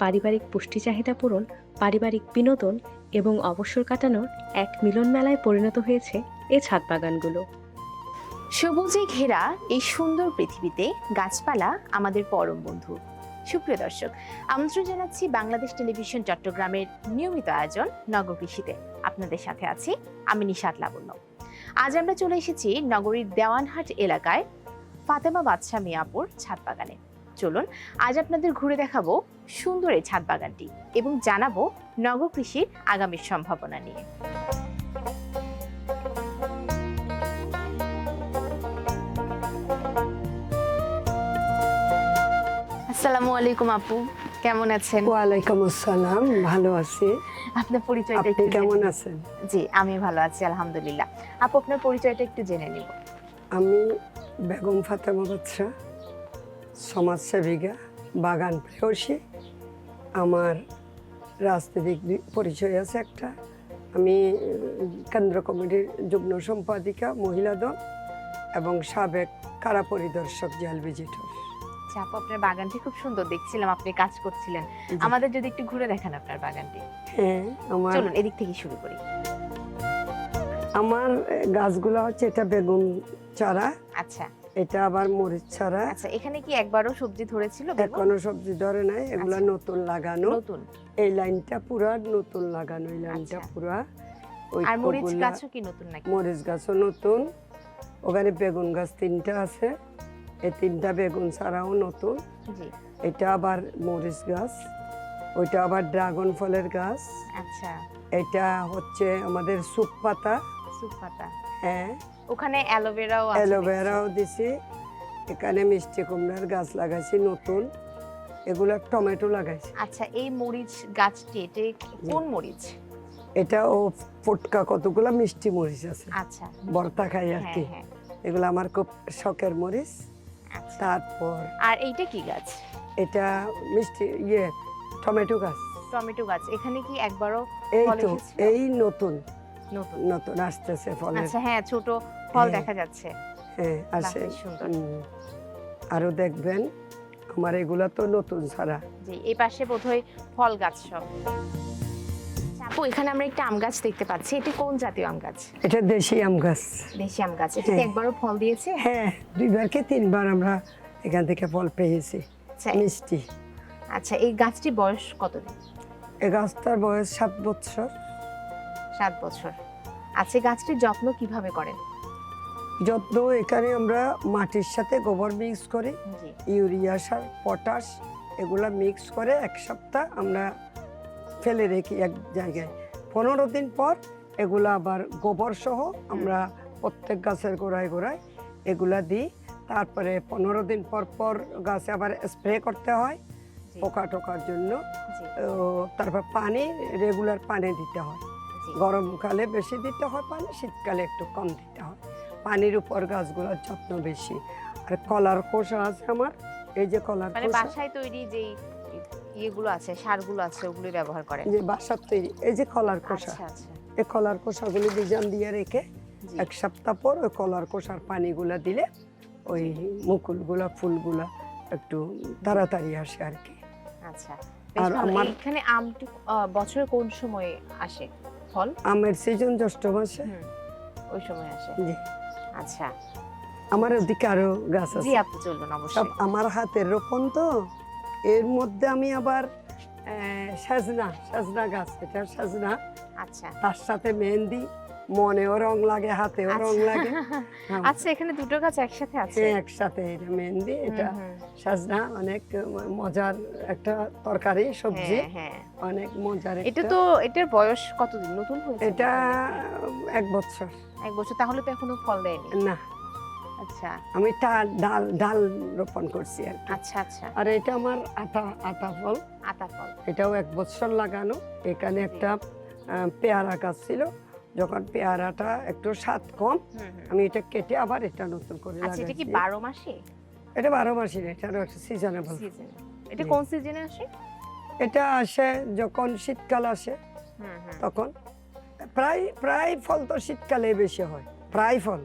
পারিবারিক পুষ্টি চাহিদা পূরণ, পারিবারিক বিনোদন এবং অবসর কাটানোর এক মিলন মেলায় পরিণত হয়েছে এ ছাদ বাগানগুলো সবুজে ঘেরা এই সুন্দর পৃথিবীতে গাছপালা আমাদের পরম বন্ধু। সুপ্রিয় দর্শক, আমন্ত্রণ জানাচ্ছি বাংলাদেশ টেলিভিশন চট্টগ্রামের নিয়মিত আয়োজন নগর কৃষিতে আপনাদের সাথে আছি আমি নিশাত লাবণ্য। আজ আমরা চলে এসেছি নগরীর দেওয়ানহাট এলাকায় ফাতেমা বাদশাহ মিয়াপুর ছাদ বাগানে চলুন, আজ আপনাদের ঘুরে দেখাবো সুন্দর এই ছাদ বাগানটি এবং জানাব নগর কৃষির আগামীর সম্ভাবনা নিয়ে। আসসালামু আলাইকুম আপু কেমন আছেন? ওয়ালাইকুম আসসালাম ভালো আছি। আপনার পরিচয়টা একটু কেমন আছেন? জি আমি ভালো আছি আলহামদুলিল্লাহ। আপু আপনার পরিচয়টা একটু জেনে নিব। আমি বেগম ফাতেমা বাদশা সমাজসেবিকা বাগান প্রেয়সী আমার রাজনৈতিক পরিচয় আছে একটা। আমি কেন্দ্র কমিটির যুগ্ম সম্পাদিকা মহিলা দল এবং সাবেক কারা পরিদর্শক জেল ভিজিটর। আচ্ছা আপু আপনার বাগানটি খুব সুন্দর দেখছিলাম আপনি কাজ করছিলেন। আমাদের যদি একটু ঘুরে দেখান আপনার বাগানটি। হ্যাঁ আমার চলুন এদিক থেকে শুরু করি। আমার গাছগুলো হচ্ছে এটা বেগুন চারা। আচ্ছা। এটা আবার মরিচ চারা আচ্ছা এখানে কি একবারও সবজি ধরেছিল? এখনও সবজি ধরে নাই এগুলা আচ্ছা। নতুন লাগানো। নতুন। এই লাইনটা পুরা নতুন লাগানো এই লাইনটা আচ্ছা। পুরা। ওই আর মরিচ গাছও কি নতুন নাকি? মরিচ গাছও নতুন। ওখানে বেগুন গাছ তিনটা আছে। এই তিনটা বেগুন ছাড়াও নতুন। এটা আবার মরিচ গাছ। ওইটা আবার ড্রাগন ফলের গাছ। আচ্ছা। এটা হচ্ছে আমাদের সুপ পাতা। সুপ পাতা। হ্যাঁ। ওখানে অ্যালোভেরাও আছে অ্যালোভেরাও দিছি। এখানে মিষ্টি কুমড়ার গাছ লাগাইছি নতুন। এগুলা টমেটো লাগাইছি। আচ্ছা এই মরিচ গাছটি এটা কোন মরিচ? এটা ও ফুটকা কতগুলা মিষ্টি মরিচ আছে। আচ্ছা। ভর্তা খাই আর হ্যাঁ কি। হ্যাঁ এগুলো আমার খুব শখের মরিচ। আচ্ছা। তারপর আর এইটা কি গাছ? এটা মিষ্টি ইয়ে টমেটো গাছ। টমেটো গাছ। এখানে কি একবারও এই তো এই নতুন। নতুন। নতুন আসতেছে ফল আচ্ছা হ্যাঁ ছোট ফল হ্যাঁ, দেখা যাচ্ছে। হ্যাঁ আসে। সুন্দর। আরও দেখবেন আমার এগুলা তো নতুন ছাড়া। জি এই পাশে বোধহয় ফল গাছ সব। আপু এখানে আমরা একটা আম গাছ দেখতে পাচ্ছি। এটি কোন জাতীয় আম গাছ? এটা দেশি আম গাছ। দেশি আম গাছ। এটা হ্যাঁ। একবারও ফল দিয়েছে? হ্যাঁ দুইবার কি তিনবার আমরা এখান থেকে ফল পেয়েছি। আচ্ছা মিষ্টি। আচ্ছা এই গাছটি বয়স কতদিন? এই গাছটার বয়স সাত বছর। সাত বছর। আচ্ছা এই গাছটির যত্ন কীভাবে করেন? যত্ন এখানে আমরা মাটির সাথে গোবর মিক্স করি ইউরিয়া সার পটাশ এগুলা মিক্স করে এক সপ্তাহ আমরা ফেলে রেখি এক জায়গায়। পনেরো দিন পর এগুলা আবার গোবর সহ আমরা প্রত্যেক গাছের গোড়ায় গোড়ায় এগুলা দিই। তারপরে পনেরো দিন পর পর গাছে আবার স্প্রে করতে হয় পোকা টোকার জন্য। তারপর পানি রেগুলার পানি দিতে হয়। গরমকালে বেশি দিতে হয় পানি শীতকালে একটু কম দিতে হয়। পানির উপর গাছগুলোর যত্ন বেশি। আর কলার খোসা আছে আমার। এই যে কলার মানে বাসায় তৈরি যেই ইয়েগুলো আছে সারগুলো আছে ওগুলো ব্যবহার করেন? যে বাসার তৈরি এই যে কলার খোসা। আচ্ছা আচ্ছা। এই কলার খোসাগুলি বিজান দিয়ে রেখে এক সপ্তাহ পর ওই কলার খোসার পানিগুলা দিলে ওই মুকুলগুলা ফুলগুলা একটু তাড়াতাড়ি আসে আর কি। আচ্ছা। আর আমার- এখানে আমটি বছরে কোন সময়ে আসে? ফল? আমের সিজন জ্যৈষ্ঠ মাসে। ওই সময় আসে। জি। আচ্ছা। আমার ওদিকে আরও গাছ আছে। জি আপনি চলবেন অবশ্যই। সব আমার হাতের রোপণ তো। এর মধ্যে আমি আবার সাজনা সাজনা গাছ। এটা সাজনা। আচ্ছা। তার সাথে মেহেন্দি। মনেও রং লাগে হাতেও রং লাগে। হ্যাঁ। আচ্ছা এখানে দুটো গাছ একসাথে আছে? একসাথে এটা মেহেন্দি এটা। সাজনা অনেক মজার একটা তরকারি সবজি। হ্যাঁ, হ্যাঁ। অনেক মজার এটা তো এটার বয়স কতদিন? নতুন হয়েছে? এটা এক বছর। এক বছর তাহলে তো এখনও ফল দেয়নি। না। আচ্ছা। আমি টা- ডাল ডাল রোপণ করছি আর আচ্ছা আচ্ছা। আর এটা আমার আতা আতা ফল। আতা ফল। এটাও এক বছর লাগানো। এখানে একটা পেয়ারা গাছ ছিল। যখন পেয়ারাটা একটু স্বাদ কম। আমি এটা কেটে আবার এটা নতুন করে আচ্ছা এটা কি লাগাইছি বারো মাসে? এটা বারো মাসে না এটা একটা সিজনেবল সিজন এটা কোন সিজনে আসে? এটা আসে যখন শীতকাল আসে তখন। প্রায় প্রায় ফল তো শীতকালে বেশি হয় প্রায় ফল।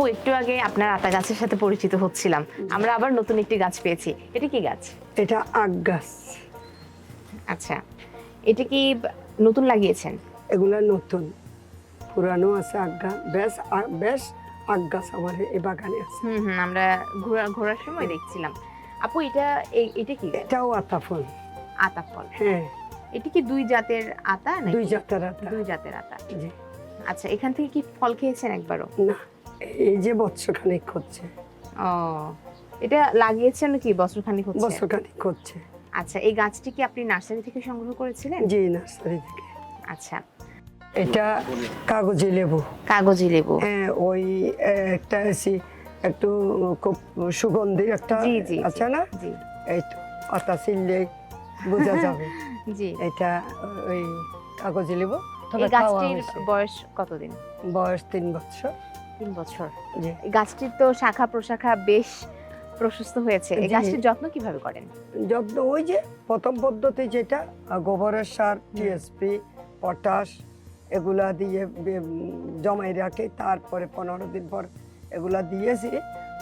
আপু একটু আগে আপনার আতা গাছের সাথে পরিচিত হচ্ছিলাম। আমরা আবার নতুন একটি গাছ পেয়েছি। এটা কি গাছ? এটা আগ গাছ। আচ্ছা। এটা কি নতুন লাগিয়েছেন? এগুলা নতুন। পুরানো আছে গাছ বেশ বেশ আগ গাছ আমার এই বাগানে আছে। হুম হুম আমরা ঘোরা ঘোরার সময় দেখছিলাম। আপু এটা এটা কি এটাও আতা ফল। আতা ফল। হ্যাঁ। এটা কি দুই জাতের আতা নাকি? দুই জাতের আতা। দুই জাতের আতা। জি। আচ্ছা এখান থেকে কি ফল খেয়েছেন একবারও? না। এই যে বৎসখানিক হচ্ছে। ও এটা লাগিয়েছেন কি বছর খানিক হচ্ছে? বৎসখানিক হচ্ছে। আচ্ছা এই গাছটি কি আপনি নার্সারি থেকে সংগ্রহ করেছিলেন? জি নার্সারি থেকে। আচ্ছা। এটা কাগজি লেবু। কাগজি লেবু। হ্যাঁ ওই একটা এসি একটু খুব সুগন্ধি একটা জি, জি। আছে না? জি। এই তো পাতা ছিললে বোঝা যাবে। জি। এটা ওই কাগজি লেবু। এই গাছটির বয়স কতদিন? বয়স তিন বছর। তিন বছর। গাছটির তো শাখা প্রশাখা বেশ প্রশস্ত হয়েছে। এই গাছটির যত্ন কীভাবে করেন? যত্ন ওই যে প্রথম পদ্ধতি যেটা গোবরের সার টিএসপি পটাশ এগুলা দিয়ে জমাই রাখি। তারপরে পনেরো দিন পর এগুলা দিয়েছি।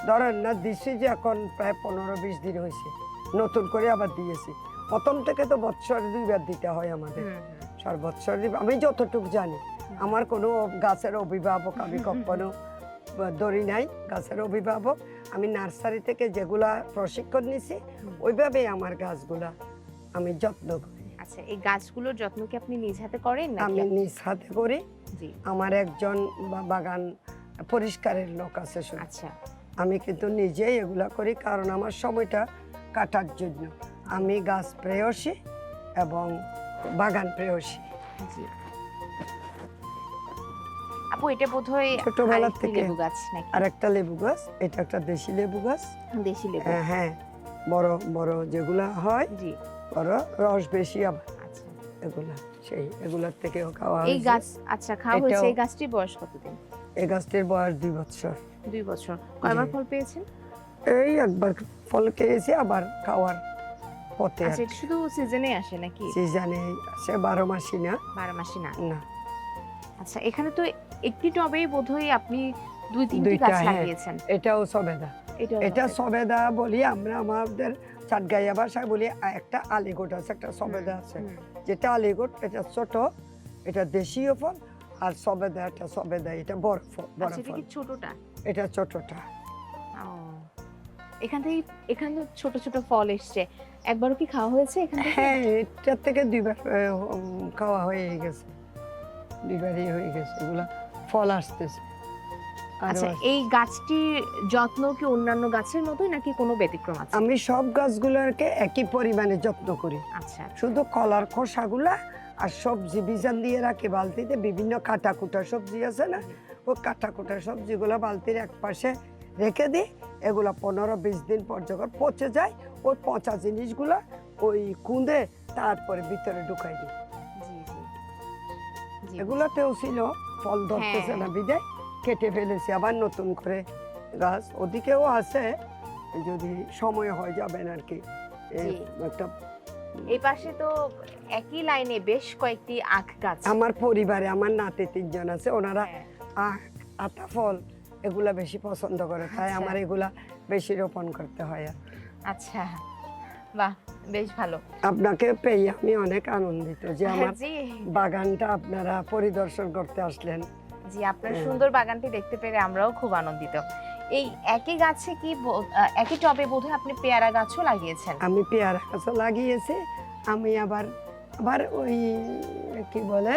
ধরেন না দিছি যে এখন প্রায় পনেরো বিশ দিন হয়েছে। নতুন করে আবার দিয়েছি। প্রথম থেকে তো বৎসর দুইবার দিতে হয় আমাদের। হুম, হুম। সার বৎসর আমি যতটুকু জানি আমার কোনো গাছের অভিভাবক আমি কখনো ধরি নাই গাছের অভিভাবক। আমি নার্সারি থেকে যেগুলা প্রশিক্ষণ নিছি ওইভাবেই আমার গাছগুলা আমি যত্ন করি। আচ্ছা এই গাছগুলোর যত্ন কি আপনি নিজ হাতে করেন আমি নিজ হাতে করি। জি। আমার একজন বা- বাগান পরিষ্কারের লোক আছে আচ্ছা। আমি কিন্তু নিজেই এগুলা করি কারণ আমার সময়টা কাটার জন্য। আমি গাছ প্রেয়সী এবং বাগান প্রেয়সী। জি। আপু এটা বোধহয় ছোটবেলা থেকে। লেবু গাছ নাকি? আর একটা লেবু গাছ এটা একটা দেশি লেবু গাছ। দেশি লেবু। হ্যাঁ হ্যাঁ বড় বড় যেগুলা হয় জি। বড় রস বেশি আবার। আচ্ছা। এগুলা সেই এগুলার থেকেও খাওয়া এই গাছ আচ্ছা খাওয়া হয়েছে এই গাছটির বয়স কতদিন? এই গাছটির বয়স দুই বছর। দুই বছর। কয়বার ফল পেয়েছেন? এই একবার ফল খেয়েছি আবার খাওয়ার পথে আচ্ছা শুধু সিজনে আসে নাকি? সিজনে সে বারো মাসি না। বারো মাসে না। না। আচ্ছা এখানে তো একটি টবেই বোধহয় আপনি দুই তিনটি গাছ হ্যাঁ। লাগিয়েছেন। এটাও সবেদা। এটা এটা সবেদা। বলি আমরা আমাদের চাটগাইয়া ভাষায় বলি একটা আলিগোট আছে একটা সবেদা আছে। যেটা আলিগোট এটা ছোট এটা দেশীয় ফল আর সবেদা এটা সবেদা এটা বড় ফল বড় আচ্ছা এটা ফল। ছোটটা? এটা ছোটটা। এখান থেকে এখানে ছোট ছোট ফল এসছে। একবারও কি খাওয়া হয়েছে এখান থেকে? হ্যাঁ এটার থেকে দুইবার খাওয়া হয়ে গেছে। হয়ে গেছে এগুলা ফল আসতেছে। আচ্ছা এই গাছটির যত্ন কি অন্যান্য গাছের মতোই নাকি কোনো ব্যতিক্রম আছে? আমি সব গাছগুলোকে একই পরিমাণে যত্ন করি। আচ্ছা। শুধু কলার খোসাগুলা আর সবজি বিজান দিয়ে রাখি বালতিতে বিভিন্ন কাটা কুটা সবজি আছে না ও কাটা কুটা সবজিগুলো বালতির এক পাশে রেখে দিই এগুলা পনেরো বিশ দিন পর যখন পচে যায় ওই পচা জিনিসগুলা ওই কুঁদে তারপরে ভিতরে ঢুকাই দিই। এগুলাতেও ছিল ফল ধরতেছে হ্যাঁ। না বিদায় কেটে ফেলেছি আবার নতুন করে গাছ ওদিকেও আছে যদি সময় হয়ে যাবেন আর কি। একটা এই পাশে তো একই লাইনে বেশ কয়েকটি আখ গাছ আমার পরিবারে আমার নাতি তিনজন আছে ওনারা হ্যাঁ। আখ আতা ফল এগুলা বেশি পছন্দ করে তাই আচ্ছা। আমার এগুলা বেশি রোপণ করতে হয়। আচ্ছা বাহ বেশ ভালো। আপনাকে পেয়ে আমি অনেক আনন্দিত যে আমার বাগানটা আপনারা পরিদর্শন করতে আসলেন। জি আপনার হ্যাঁ। সুন্দর বাগানটি দেখতে পেরে আমরাও খুব আনন্দিত। এই একই গাছে কি একই টবে বোধহয় আপনি পেয়ারা গাছও লাগিয়েছেন? আমি পেয়ারা গাছও লাগিয়েছি আমি আবার আবার ওই কি বলে?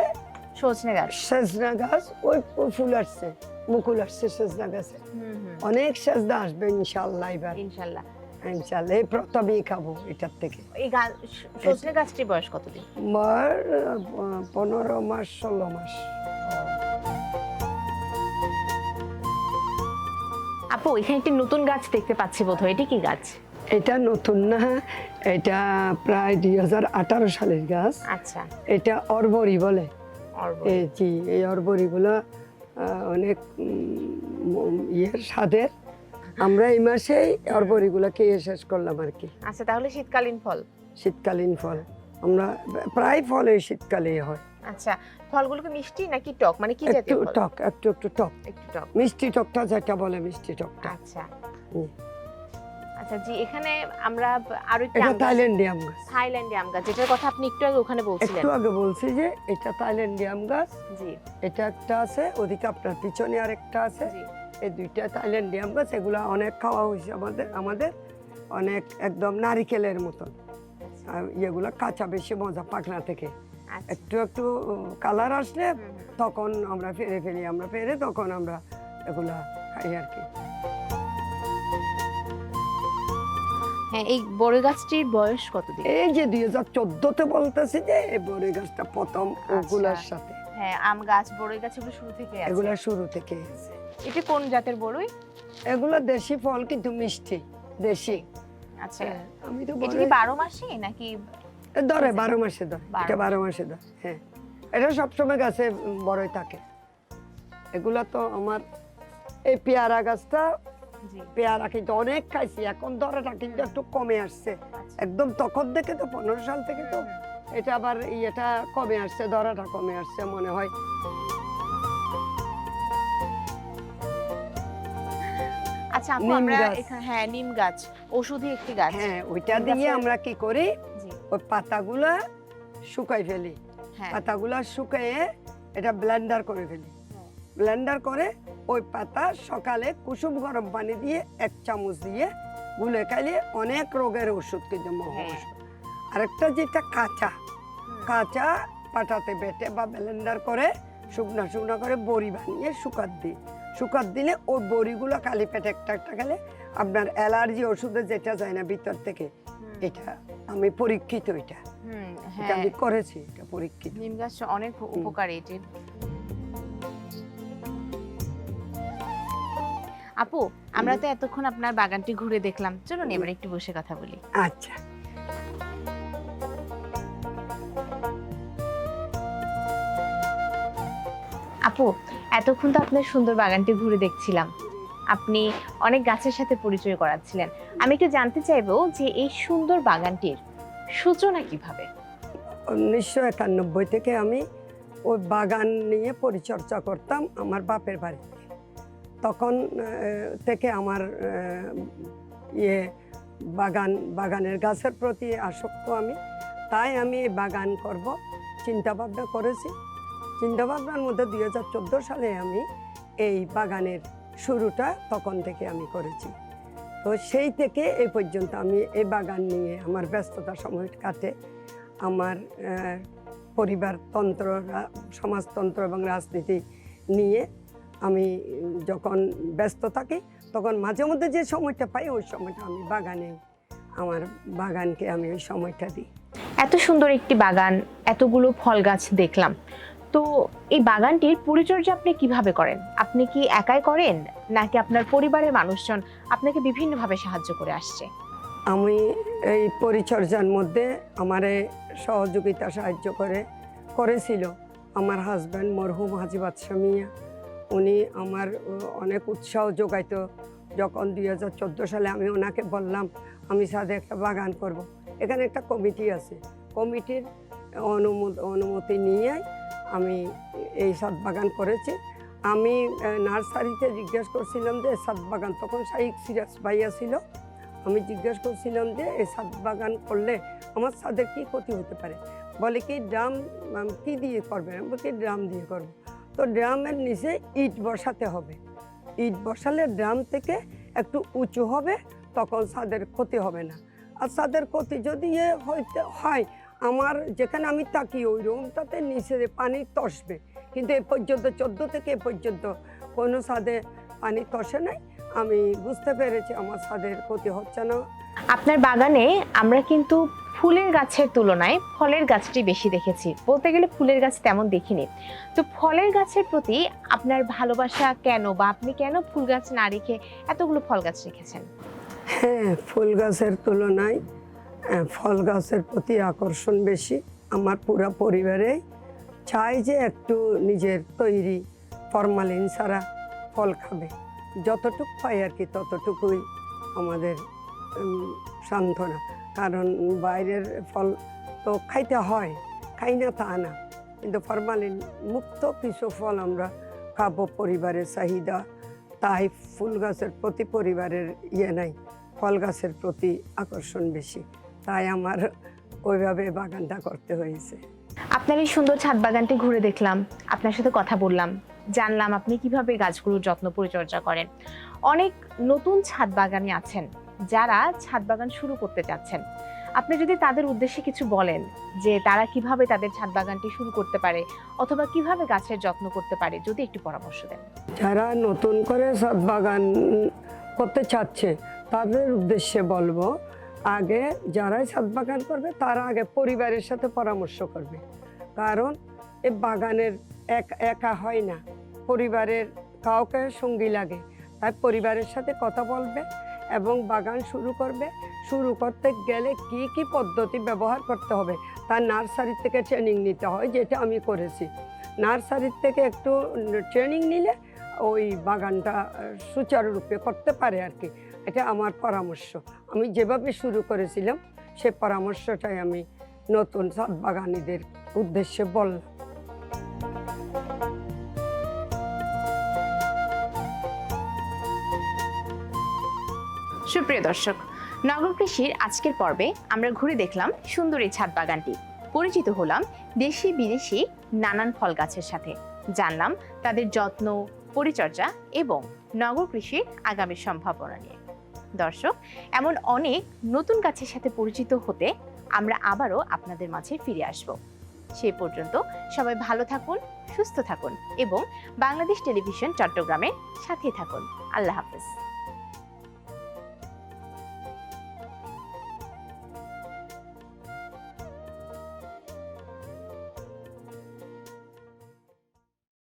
সজনে গাছ। সজনা গাছ ওই ফুল আসছে মুকুল আসছে সেজদা গেছে। অনেক সেজদা আসবে ইনশাল্লাহ এবার। ইনশাল্লাহ। ইনশাল্লাহ এই প্রথমেই খাব এটার থেকে। এই গাছ সজনে গাছটির বয়স কতদিন? আমার পনেরো মাস ষোলো মাস। আপু এখানে একটি নতুন গাছ দেখতে পাচ্ছি বোধহয় এটি কি গাছ? এটা নতুন না এটা প্রায় দুই হাজার আঠারো সালের গাছ। আচ্ছা। এটা অরবরি বলে। এই জি এই অরবরিগুলো অনেক ইয়ের স্বাদের। আমরা এই মাসেই অরবরিগুলো খেয়ে শেষ করলাম আর কি। আচ্ছা তাহলে শীতকালীন ফল? শীতকালীন ফল। আমরা প্রায় ফল এই শীতকালেই হয়। আচ্ছা ফলগুলোকে মিষ্টি নাকি টক? মানে কি জাতীয় ফল? টক একটু একটু টক। একটু টক। মিষ্টি টকটা যেটা বলে মিষ্টি টকটা। আচ্ছা। আচ্ছা জি এখানে আমরা আরও একটি এটা আম গাছ- থাইল্যান্ডিয়াম গাছ। যেটার কথা আপনি একটু আগে ওখানে বলছিলেন। একটু আগে বলছি যে এটা থাইল্যান্ডিয়াম গাছ। জি। এটা একটা আছে ওদিকে আপনার পিছনে আরেকটা আছে। জি। এই দুইটা থাইল্যান্ডিয়াম গাছ এগুলো অনেক খাওয়া হয়েছে আমাদের আমাদের অনেক একদম নারিকেলের মতন। ইয়েগুলো কাঁচা বেশি মজা পাকনা থেকে। আচ্ছা। একটু একটু কালার আসলে। তখন আমরা ফেরে ফেলি আমরা ফেরে তখন আমরা এগুলা খাই আর কি। হ্যাঁ এই বড় গাছটির বয়স কতদিন? এই যে দুই হাজার চোদ্দতে বলতেছি যে এই বড় গাছটা প্রথম ওগুলার আচ্ছা। সাথে। হ্যাঁ আম গাছ বড়ই গাছ এগুলো শুরু থেকে এগুলা শুরু থেকে আছে। এটা কোন জাতের বড়ই? এগুলো দেশি ফল কিন্তু মিষ্টি দেশি। আচ্ছা। হ্যাঁ, আমি তো কি বারো মাসে নাকি ধরে বারো মাসে ধরে এটা বারো মাসে। ধরে হ্যাঁ। এটা সবসময় গাছে বড়ই থাকে। এগুলা তো আমার এই পেয়ারা গাছটা পেয়ারা কিন্তু অনেক খাইছি এখন ধরাটা কিন্তু একটু কমে আসছে। আচ্ছা। একদম তখন থেকে তো পনেরো সাল থেকে তো। এটা আবার ইয়েটা কমে আসছে ধরাটা কমে আসছে মনে হয়। আচ্ছা আপু আমরা এখানে হ্যাঁ নিম গাছ ওষুধি একটি গাছ। হ্যাঁ ওইটা দিয়ে আমরা কি করি? ওই পাতাগুলা শুকাই ফেলি। হ্যাঁ। পাতাগুলা শুকিয়ে এটা ব্লেন্ডার করে ফেলি। হ্যাঁ। ব্লেন্ডার করে ওই পাতা সকালে কুসুম গরম পানি দিয়ে এক চামচ দিয়ে গুলে খাইলে অনেক রোগের ওষুধ কিন্তু মহা হ্যাঁ। আরেকটা যেটা কাঁচা কাঁচা পাটাতে বেটে বা ব্লেন্ডার করে শুকনা শুকনা করে বড়ি বানিয়ে শুকাত দিই। শুকাত দিলে ওর বড়িগুলো খালি পেটে একটা একটা খেলে আপনার অ্যালার্জি ওষুধে যেটা যায় না ভিতর থেকে এটা আমি পরীক্ষিত এটা। এটা হ্যাঁ। আমি করেছি এটা পরীক্ষিত। নিম গাছ অনেক উপকারী এটির। আপু আমরা তো এতক্ষণ আপনার বাগানটি ঘুরে দেখলাম। চলুন এবার একটু বসে কথা বলি। আচ্ছা। আপু, এতক্ষণ তো আপনার সুন্দর বাগানটি ঘুরে দেখছিলাম। আপনি অনেক গাছের সাথে পরিচয় করাচ্ছিলেন। আমি একটু জানতে চাইব যে এই সুন্দর বাগানটির সূচনা কীভাবে? উনিশশো একানব্বই থেকে আমি ওই বাগান নিয়ে পরিচর্যা করতাম আমার বাপের বাড়িতে। তখন থেকে আমার ইয়ে বাগান, বাগানের গাছের প্রতি আসক্ত আমি। তাই আমি বাগান করব চিন্তা ভাবনা করেছি। চিন্তা ভাবনার মধ্যে দুই হাজার চোদ্দ সালে আমি এই বাগানের শুরুটা তখন থেকে আমি করেছি। তো সেই থেকে এই পর্যন্ত আমি এই বাগান নিয়ে আমার ব্যস্ততা সময় কাটে। আমার পরিবারতন্ত্র সমাজতন্ত্র এবং রাজনীতি নিয়ে আমি যখন ব্যস্ত থাকি, তখন মাঝে মধ্যে যে সময়টা পাই, ওই সময়টা আমি বাগানে, আমার বাগানকে আমি ওই সময়টা দিই। এত সুন্দর একটি বাগান, এতগুলো ফল গাছ দেখলাম। তো এই বাগানটির পরিচর্যা আপনি কীভাবে করেন? আপনি কি একাই করেন? নাকি আপনার পরিবারের মানুষজন আপনাকে বিভিন্নভাবে সাহায্য করে আসছে? আমি এই পরিচর্যার মধ্যে আমারে সহযোগিতা সাহায্য করে, করেছিল। আমার হাজব্যান্ড মরহুম হাজি বাদশা মিয়া, উনি আমার অনেক উৎসাহ যোগাইতো। যখন দুই হাজার চোদ্দ সালে আমি ওনাকে বললাম, আমি সাথে একটা বাগান করব। এখানে একটা কমিটি আছে। কমিটির অনুমতি নিয়ে আমি এই সাত বাগান করেছি। আমি নার্সারিতে জিজ্ঞেস করছিলাম যে সাত বাগান। তখন শাহিক সিরাজ ভাইয়া ছিল। আমি জিজ্ঞেস করছিলাম যে এই সাত বাগান করলে আমার ছাদের কি ক্ষতি হতে পারে? বলে কি ড্রাম কি দিয়ে করবে? আমি বলি, ড্রাম দিয়ে করব। তো ড্রামের নিচে ইট বসাতে হবে। ইট বসালে ড্রাম থেকে একটু উঁচু হবে তখন ছাদের ক্ষতি হবে না। আর ছাদের ক্ষতি যদি হইতে হয় আমার যেখানে আমি থাকি ওই রুমটাতে নিচে পানি তসবে। কিন্তু এ পর্যন্ত চোদ্দ থেকে এ পর্যন্ত কোনো ছাদে পানি তসে নাই। আমি বুঝতে পেরেছি আমার ছাদের ক্ষতি হচ্ছে না। আপনার বাগানে আমরা কিন্তু ফুলের গাছের তুলনায় ফলের গাছটি বেশি দেখেছি। বলতে গেলে ফুলের গাছ তেমন দেখিনি। তো ফলের গাছের প্রতি আপনার ভালোবাসা কেন বা আপনি কেন ফুল গাছ না রেখে এতগুলো ফল গাছ রেখেছেন? হ্যাঁ ফুল গাছের তুলনায় ফল গাছের প্রতি আকর্ষণ বেশি। আমার পুরো পরিবারে চাই যে একটু নিজের তৈরি ফরমালিন ছাড়া ফল খাবে। যতটুক পাই আর কি ততটুকুই আমাদের সান্ত্বনা। কারণ বাইরের ফল তো খাইতে হয়, খাই না তা না। কিন্তু ফরমালিন মুক্ত কিছু ফল আমরা খাব পরিবারের চাহিদা। তাই ফুল গাছের প্রতি পরিবারের ইয়ে নাই, ফল গাছের প্রতি আকর্ষণ বেশি। তাই আমার ওইভাবে বাগানটা করতে হয়েছে। আপনার এই সুন্দর ছাদ বাগানটি ঘুরে দেখলাম আপনার সাথে কথা বললাম জানলাম আপনি কীভাবে গাছগুলোর যত্ন পরিচর্যা করেন। অনেক নতুন ছাদ বাগানি আছেন যারা ছাদ বাগান শুরু করতে চাচ্ছেন। আপনি যদি তাদের উদ্দেশ্যে কিছু বলেন যে তারা কীভাবে তাদের ছাদ বাগানটি শুরু করতে পারে অথবা কীভাবে গাছের যত্ন করতে পারে যদি একটু পরামর্শ দেন। যারা নতুন করে ছাদ বাগান করতে চাচ্ছে তাদের উদ্দেশ্যে বলব আগে যারাই ছাদ বাগান করবে, তারা আগে পরিবারের সাথে পরামর্শ করবে। কারণ এ বাগানের এক, একা হয় না। পরিবারের কাউকে সঙ্গী লাগে। তাই পরিবারের সাথে কথা বলবে এবং বাগান শুরু করবে। শুরু করতে গেলে কি কি পদ্ধতি ব্যবহার করতে হবে তার নার্সারি থেকে ট্রেনিং নিতে হয়, যেটা আমি করেছি। নার্সারির থেকে একটু ট্রেনিং নিলে ওই বাগানটা সুচারুরূপে করতে পারে আর কি। এটা আমার পরামর্শ। আমি যেভাবে শুরু করেছিলাম, সে পরামর্শটাই আমি নতুন ছাদ বাগানিদের উদ্দেশ্যে বললাম। সুপ্রিয় দর্শক, নগর কৃষির আজকের পর্বে আমরা ঘুরে দেখলাম সুন্দর এই ছাদ বাগানটি। পরিচিত হলাম দেশি বিদেশি নানান ফল গাছের সাথে। জানলাম তাদের যত্ন, পরিচর্যা এবং নগর কৃষির আগামী সম্ভাবনা নিয়ে। দর্শক, এমন অনেক নতুন গাছের সাথে পরিচিত হতে আমরা আবারও আপনাদের মাঝে ফিরে আসব। সে পর্যন্ত সবাই ভালো থাকুন, সুস্থ থাকুন এবং বাংলাদেশ টেলিভিশন চট্টগ্রামের সাথে থাকুন। আল্লাহ হাফেজ।